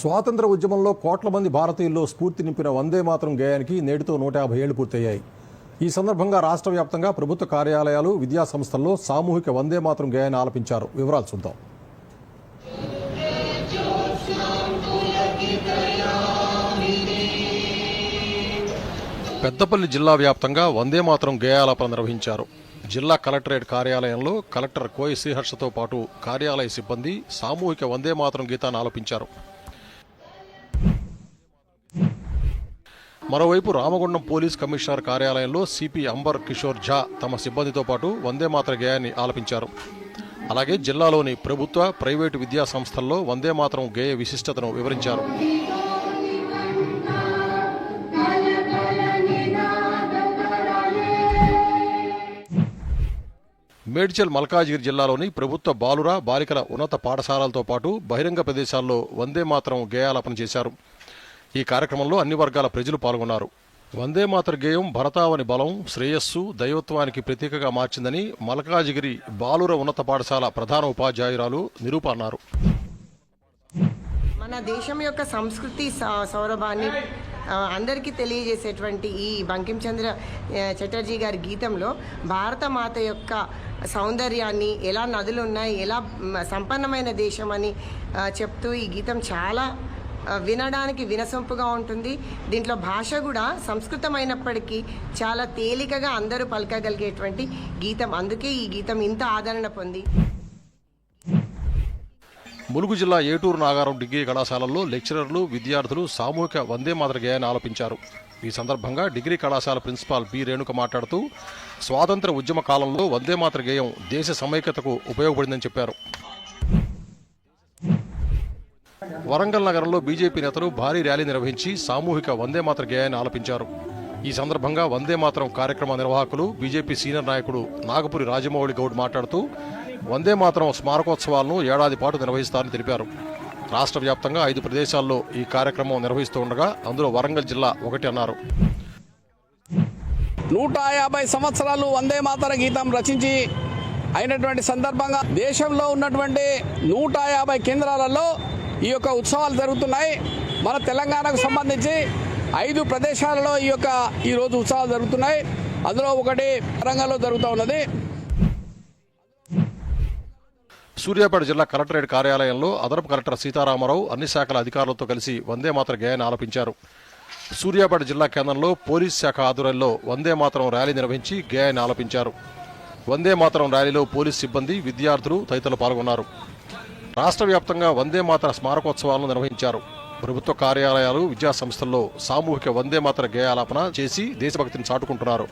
స్వాతంత్ర ఉద్యమంలో కోట్ల మంది భారతీయుల్లో స్ఫూర్తి నింపిన వందే మాతరం గేయానికి నేటితో నూట యాభై ఏళ్ళు పూర్తయ్యాయి. ఈ సందర్భంగా రాష్ట్ర వ్యాప్తంగా ప్రభుత్వ కార్యాలయాలు విద్యా సంస్థల్లో సామూహిక వందే మాతరం గేయాన్ని ఆలపించారు. వివరాలు చూద్దాం. పెద్దపల్లి జిల్లా వ్యాప్తంగా వందే మాతరం గేయాలాపన నిర్వహించారు జిల్లా కలెక్టరేట్ కార్యాలయంలో కలెక్టర్ కోయి శ్రీహర్షతో పాటు కార్యాలయ సిబ్బంది సామూహిక వందే మాతరం గీతాన్ని ఆలపించారు. మరోవైపు రామగుండం పోలీస్ కమిషనర్ కార్యాలయంలో సిపి అంబర్ కిషోర్ ఝా తమ సిబ్బందితో పాటు వందే మాతర గేయాన్ని ఆలపించారు. అలాగే జిల్లాలోని ప్రభుత్వ ప్రైవేటు విద్యా సంస్థల్లో వందే మాతరం గేయ విశిష్టతను వివరించారు. మేడ్చల్ మల్కాజిగిరి జిల్లాలోని ప్రభుత్వ బాలుర బాలికల ఉన్నత పాఠశాలలతో పాటు బహిరంగ ప్రదేశాల్లో వందే మాతరం గేయాలాపన చేశారు. ఈ కార్యక్రమంలో అన్ని వర్గాల ప్రజలు పాల్గొన్నారు. వందే మాతర గేయం భరతావని బలం శ్రేయస్సు దైవత్వానికి ప్రతీకగా మార్చిందని మలకాజిగిరి బాలుర ఉన్నత పాఠశాల ప్రధాన ఉపాధ్యాయురాలు నిరూప అన్నారు మన దేశం యొక్క సంస్కృతి సౌరభాన్ని అందరికీ తెలియజేసేటువంటి ఈ బంకించంద్ర చటర్జీ గారి గీతంలో భారత మాత యొక్క సౌందర్యాన్ని ఎలా నదులు ఉన్నాయి ఎలా సంపన్నమైన దేశం అని చెప్తూ ఈ గీతం చాలా వినడానికి వినసొంపుగా ఉంటుంది. దీంట్లో భాష కూడా సంస్కృతమైనప్పటికీ చాలా తేలికగా అందరూ పలకగలిగేటువంటి గీతం. అందుకే ఈ గీతం ఇంత ఆదరణ పొంది. ములుగు జిల్లా ఏటూరు నాగారం డిగ్రీ కళాశాలల్లో లెక్చరర్లు విద్యార్థులు సామూహిక వందే మాతర గేయాన్ని ఆలపించారు ఈ సందర్భంగా డిగ్రీ కళాశాల ప్రిన్సిపాల్ బి రేణుక మాట్లాడుతూ స్వాతంత్ర ఉద్యమ కాలంలో వందే మాతర గేయం దేశ సమైక్యతకు ఉపయోగపడిందని చెప్పారు. వరంగల్ నగరంలో బీజేపీ నేతలు భారీ ర్యాలీ నిర్వహించి సామూహిక వందే మాతర గేయాన్ని ఆలపించారు. ఈ సందర్భంగా వందే మాతరం కార్యక్రమ నిర్వాహకులు బీజేపీ సీనియర్ నాయకుడు నాగపురి రాజమౌళి గౌడ్ మాట్లాడుతూ వందే మాతరం స్మారకోత్సవాలను ఏడాది పాటు నిర్వహిస్తారని తెలిపారు. రాష్ట్ర వ్యాప్తంగా ఐదు ప్రదేశాల్లో ఈ కార్యక్రమం నిర్వహిస్తూ ఉండగా అందులో వరంగల్ జిల్లా ఒకటి అన్నారు. నూట యాభై సంవత్సరాలు వందే మాతర గీతం రచించి అయినటువంటి సందర్భంగా దేశంలో ఉన్నటువంటి నూట యాభై కేంద్రాలలో ఈ యొక్క ఉత్సవాలు జరుగుతున్నాయి. మన తెలంగాణకు సంబంధించి ఐదు ప్రదేశాలలో ఈ యొక్క ఈరోజు ఉత్సవాలు జరుగుతున్నాయి. అందులో ఒకటి రంగంలో జరుగుతూ ఉన్నది. సూర్యాపేట జిల్లా కలెక్టరేట్ కార్యాలయంలో అదనపు కలెక్టర్ సీతారామరావు అన్ని శాఖల అధికారులతో కలిసి వందే మాతర గేయాన్ని ఆలపించారు. సూర్యాపేట జిల్లా కేంద్రంలో పోలీస్ శాఖ ఆధ్వర్యంలో వందే మాతరం ర్యాలీ నిర్వహించి గేయాన్ని ఆలపించారు. వందే మాతరం ర్యాలీలో పోలీస్ సిబ్బంది విద్యార్థులు తదితరులు పాల్గొన్నారు. రాష్ట్ర వ్యాప్తంగా వందే మాతర స్మారకోత్సవాలను నిర్వహించారు. ప్రభుత్వ కార్యాలయాలు విద్యాసంస్థల్లో సామూహిక వందే మాతర గేయాలాపన చేసి దేశభక్తిని చాటుకుంటున్నారు.